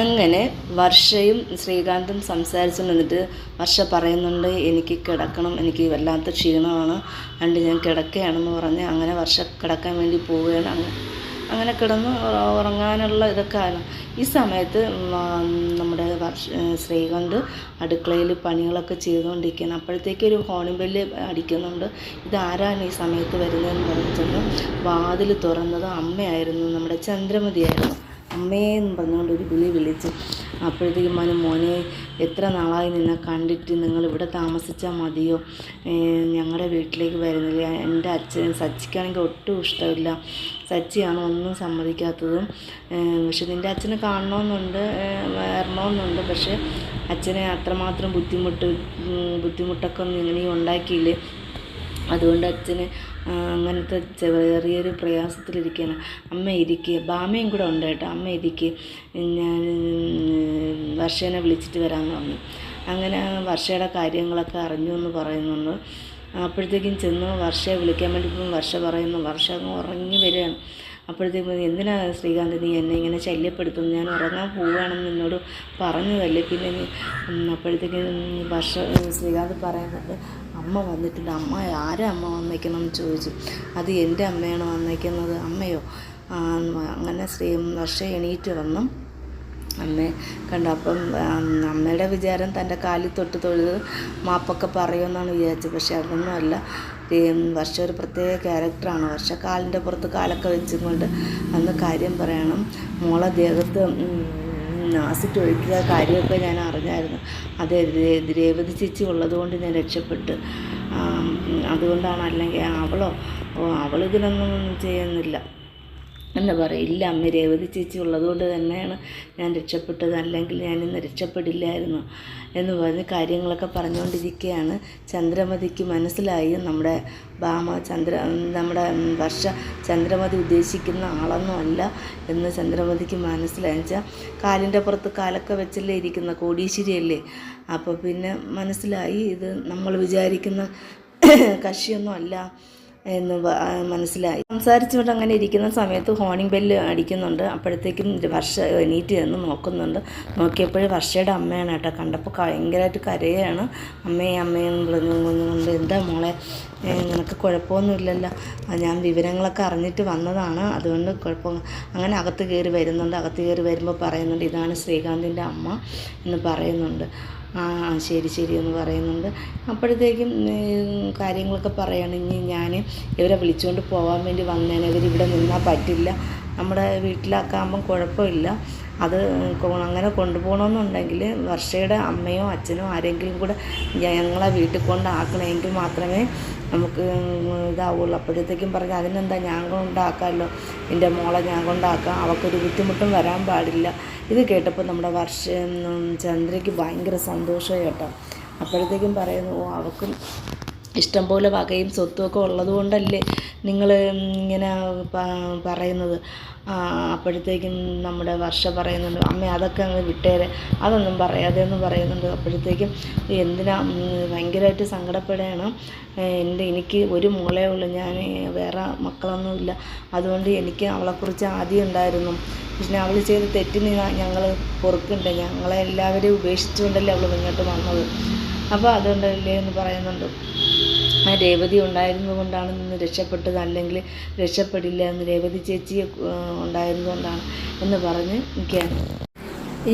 അങ്ങനെ വർഷയും ശ്രീകാന്തും സംസാരിച്ചു നിന്നിട്ട് വർഷ പറയുന്നുണ്ട് എനിക്ക് കിടക്കണം എനിക്ക് വല്ലാത്ത ക്ഷീണമാണ് അണ്ട് ഞാൻ കിടക്കുകയാണെന്ന് പറഞ്ഞ് അങ്ങനെ വർഷ കിടക്കാൻ വേണ്ടി പോവുകയാണ്. അങ്ങ് അങ്ങനെ കിടന്ന് ഉറങ്ങാനുള്ള ഇതൊക്കെ ഈ സമയത്ത് നമ്മുടെ വർഷ ശ്രീകാന്ത് അടുക്കളയിൽ പണികളൊക്കെ ചെയ്തുകൊണ്ടിരിക്കുകയാണ്. അപ്പോഴത്തേക്ക് ഒരു ഹോണിംഗ് ബെല്ല് അടിക്കുന്നുണ്ട്. ഇതാരാണ് ഈ സമയത്ത് വരുന്നതെന്ന് പറഞ്ഞിട്ടുണ്ട് വാതിൽ തുറന്നത് അമ്മയായിരുന്നു നമ്മുടെ ചന്ദ്രമതിയായിരുന്നു. അമ്മേന്ന് പറഞ്ഞുകൊണ്ട് ഒരു വിളി വിളിച്ച് അപ്പോഴത്തേക്കും മനു മോനെ എത്ര നാളായി നിന്നെ കണ്ടിട്ട് നിങ്ങൾ ഇവിടെ താമസിച്ചാൽ മതിയോ? ഞങ്ങളുടെ വീട്ടിലേക്ക് വരുന്നില്ല. എന്റെ അച്ഛൻ സച്ചിക്കാണെങ്കിൽ ഒട്ടും ഇഷ്ടമില്ല. സച്ചിയാണ് ഒന്നും സമ്മതിക്കാത്തതും. പക്ഷെ നിന്റെ അച്ഛനെ കാണണമെന്നുണ്ട് വരണമെന്നുണ്ട്. പക്ഷേ അച്ഛനെ അത്രമാത്രം ബുദ്ധിമുട്ട് ബുദ്ധിമുട്ടൊക്കെ നീ ഉണ്ടാക്കിയില്ലേ? അതുകൊണ്ട് അച്ഛന് അങ്ങനത്തെ ചെറിയൊരു പ്രയാസത്തിലിരിക്കുകയാണ്. അമ്മ ഇരിക്കുക ബാമയും കൂടെ ഉണ്ട് കേട്ടോ. അമ്മ ഇരിക്കുക ഞാൻ വർഷേനെ വിളിച്ചിട്ട് വരാമെന്ന് പറഞ്ഞു. അങ്ങനെ വർഷയുടെ കാര്യങ്ങളൊക്കെ അറിഞ്ഞു എന്ന് പറയുന്നുണ്ട്. അപ്പോഴത്തേക്കും ചെന്ന് വർഷയെ വിളിക്കാൻ വേണ്ടി വർഷ പറയുന്നു. വർഷ അങ്ങ് ഉറങ്ങി വരികയാണ്. അപ്പോഴത്തേക്കും എന്തിനാ ശ്രീകാന്ത് നീ എന്നെ ഇങ്ങനെ ശല്യപ്പെടുത്തുന്നു? ഞാൻ ഉറങ്ങാൻ പോവുകയാണെന്ന് എന്നോട് പറഞ്ഞതല്ലേ? പിന്നെ നീ അപ്പോഴത്തേക്കും വർഷ ശ്രീകാന്ത് പറയുന്നുണ്ട് അമ്മ വന്നിട്ടുണ്ട്. അമ്മ ആരാ അമ്മ വന്നേക്കണമെന്ന് ചോദിച്ചു. അത് എന്റെ അമ്മയാണ് വന്നേക്കുന്നത്. അമ്മയോ? അങ്ങനെ ശ്രീ വർഷ എണീറ്റ് വന്നു. അമ്മയെ കണ്ടു അപ്പം അമ്മയുടെ വിചാരം തന്റെ കാലിൽ തൊട്ട് തൊഴുത് മാപ്പൊക്കെ പറയുമെന്നാണ് വിചാരിച്ചത്. പക്ഷെ അതൊന്നുമല്ല. വർഷ ഒരു പ്രത്യേക ക്യാരക്ടറാണ്. വർഷ കാലിന്റെ പുറത്ത് കാലൊക്കെ വെച്ചും കൊണ്ട് അന്ന് കാര്യം പറയണം. മോളെ ദേഹത്ത് നാസിറ്റ് ഒഴിക്കുക കാര്യമൊക്കെ ഞാൻ അറിഞ്ഞായിരുന്നു. അത് ദ്രേവതി രേവതി ചേച്ചി ഉള്ളതുകൊണ്ട് ഞാൻ രക്ഷപ്പെട്ട് അതുകൊണ്ടാണ് അല്ലെങ്കിൽ അവളോ അവളിതിനൊന്നും ചെയ്യുന്നില്ല. എന്ന് പറയുക ഇല്ല അമ്മ രേവതി ചേച്ചി ഉള്ളതുകൊണ്ട് തന്നെയാണ് ഞാൻ രക്ഷപ്പെട്ടത്. അല്ലെങ്കിൽ ഞാനിന്ന് രക്ഷപ്പെടില്ലായിരുന്നു എന്ന് പറഞ്ഞ് കാര്യങ്ങളൊക്കെ പറഞ്ഞുകൊണ്ടിരിക്കുകയാണ്. ചന്ദ്രമതിക്ക് മനസ്സിലായി. നമ്മുടെ ഭാമ ചന്ദ്ര നമ്മുടെ വർഷ ചന്ദ്രമതി ഉദ്ദേശിക്കുന്ന ആളൊന്നും അല്ല എന്ന് ചന്ദ്രമതിക്ക് മനസ്സിലായി. വെച്ചാൽ കാലിന്റെ പുറത്ത് കാലൊക്കെ വെച്ചല്ലേ ഇരിക്കുന്ന കോടീശ്വരിയല്ലേ? അപ്പോൾ പിന്നെ മനസ്സിലായി. ഇത് നമ്മൾ വിചാരിക്കുന്ന കക്ഷിയൊന്നും അല്ല. എന്ന് മനസ്സിലായി. സംസാരിച്ചുകൊണ്ട് അങ്ങനെ ഇരിക്കുന്ന സമയത്ത് ഹോണിംഗ് ബെല്ല് അടിക്കുന്നുണ്ട്. അപ്പോഴത്തേക്കും വർഷ എണീറ്റ് ചെന്ന് നോക്കുന്നുണ്ട്. നോക്കിയപ്പോഴും വർഷയുടെ അമ്മയാണ് കേട്ടോ കണ്ടപ്പോൾ ഭയങ്കരമായിട്ട് കരയാണ്. അമ്മയെ അമ്മയെന്ന് പറഞ്ഞുകൊണ്ട് എന്താ മോളെ നിനക്ക് കുഴപ്പമൊന്നുമില്ലല്ലോ. ഞാൻ വിവരങ്ങളൊക്കെ അറിഞ്ഞിട്ട് വന്നതാണ്. അതുകൊണ്ട് കുഴപ്പം അങ്ങനെ അകത്ത് കയറി വരുന്നുണ്ട്. അകത്ത് കയറി വരുമ്പോൾ പറയുന്നുണ്ട് ഇതാണ് ശ്രീകാന്തിന്റെ അമ്മ എന്ന് പറയുന്നുണ്ട്. ആ ശരി ശരി എന്ന് പറയുന്നുണ്ട്. അപ്പോഴത്തേക്കും കാര്യങ്ങളൊക്കെ പറയുകയാണെങ്കിൽ ഞാൻ ഇവരെ വിളിച്ചുകൊണ്ട് പോകാൻ വേണ്ടി വന്നേനെ. ഇവരിവിടെ നിന്നാൽ പറ്റില്ല. നമ്മുടെ വീട്ടിലാക്കാകുമ്പം കുഴപ്പമില്ല. അത് അങ്ങനെ കൊണ്ടുപോകണമെന്നുണ്ടെങ്കിൽ വർഷയുടെ അമ്മയോ അച്ഛനോ ആരെങ്കിലും കൂടെ ഞങ്ങളെ വീട്ടിൽ കൊണ്ടാക്കണമെങ്കിൽ മാത്രമേ നമുക്ക് ഇതാവുള്ളൂ. അപ്പോഴത്തേക്കും പറഞ്ഞ് അതിനെന്താ ഞാൻ കൊണ്ടാക്കാമല്ലോ? എന്റെ മോളെ ഞാൻ കൊണ്ടാക്കാം. അവൾക്കൊരു ബുദ്ധിമുട്ടും വരാൻ പാടില്ല. ഇത് കേട്ടപ്പോൾ നമ്മുടെ വർഷ ചന്ദ്രയ്ക്ക് ഭയങ്കര സന്തോഷമായി കേട്ടോ. അപ്പോഴത്തേക്കും പറയുന്നു ഓ അവൾക്കും ഇഷ്ടം പോലെ വകയും സ്വത്തും ഒക്കെ ഉള്ളതുകൊണ്ടല്ലേ നിങ്ങൾ ഇങ്ങനെ പറയുന്നത്. അപ്പോഴത്തേക്കും നമ്മുടെ വർഷ പറയുന്നുണ്ട് അമ്മ അതൊക്കെ അങ്ങ് വിട്ടേരെ. അതൊന്നും പറയാതെ എന്ന് പറയുന്നുണ്ട്. അപ്പോഴത്തേക്കും എന്തിനാ? ഭയങ്കരമായിട്ട് സങ്കടപ്പെടുകയാണ്. എന്റെ എനിക്ക് ഒരു മോളേ ഉള്ളൂ. ഞാൻ വേറെ മക്കളൊന്നുമില്ല. അതുകൊണ്ട് എനിക്ക് അവളെക്കുറിച്ച് ആദ്യം ഉണ്ടായിരുന്നു. പക്ഷേ അവൾ ചെയ്ത തെറ്റിന് ഞങ്ങൾ പൊറുക്കുണ്ട്. ഞങ്ങളെ എല്ലാവരെയും ഉപേക്ഷിച്ചുകൊണ്ടല്ലേ അവൾ മുന്നോട്ട് വന്നത്? അപ്പോൾ അതുകൊണ്ടല്ലേ എന്ന് പറയുന്നുണ്ട്. ആ രേവതി ഉണ്ടായിരുന്നത് കൊണ്ടാണ് ഇന്ന് രക്ഷപ്പെട്ടത്. അല്ലെങ്കിൽ രക്ഷപ്പെടില്ല എന്ന് രേവതി ചേച്ചി ഉണ്ടായിരുന്നുകൊണ്ടാണ് എന്ന് പറഞ്ഞ് നിൽക്കുകയാണ്.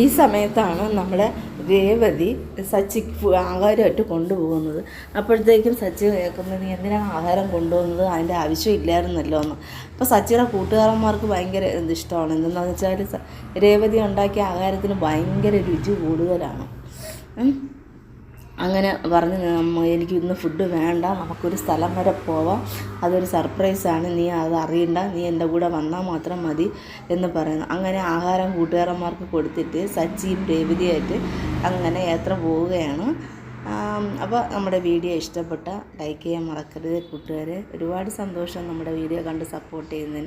ഈ സമയത്താണ് നമ്മുടെ രേവതി സച്ചി ആഹാരമായിട്ട് കൊണ്ടുപോകുന്നത്. അപ്പോഴത്തേക്കും സച്ചി കേൾക്കുന്നത് നീ എന്തിനാണ് ആഹാരം കൊണ്ടുപോകുന്നത്? അതിന്റെ ആവശ്യമില്ലായിരുന്നല്ലോ എന്ന്. അപ്പോൾ സച്ചിയുടെ കൂട്ടുകാരന്മാർക്ക് ഭയങ്കര ഇഷ്ടമാണ്. എന്തെന്ന് വെച്ചാൽ രേവതി ഉണ്ടാക്കിയ ആഹാരത്തിന് ഭയങ്കര രുചി കൂടുതലാണ്. അങ്ങനെ പറഞ്ഞ് എനിക്ക് ഇന്ന് ഫുഡ് വേണ്ട. നമുക്കൊരു സ്ഥലം വരെ പോവാം. അതൊരു സർപ്രൈസാണ് നീ അത് അറിയണ്ട. നീ എന്റെ കൂടെ വന്നാൽ മാത്രം മതി എന്ന് പറയുന്നു. അങ്ങനെ ആഹാരം കൂട്ടുകാരന്മാർക്ക് കൊടുത്തിട്ട് സച്ചിയും രേവതിയായിട്ട് അങ്ങനെ യാത്ര പോവുകയാണ്. അപ്പോൾ നമ്മുടെ വീഡിയോ ഇഷ്ടപ്പെട്ട ലൈക്ക് ചെയ്യാൻ മറക്കരുത്. കൂട്ടുകാരെ ഒരുപാട് സന്തോഷം നമ്മുടെ വീഡിയോ കണ്ട് സപ്പോർട്ട് ചെയ്യുന്നതിന്.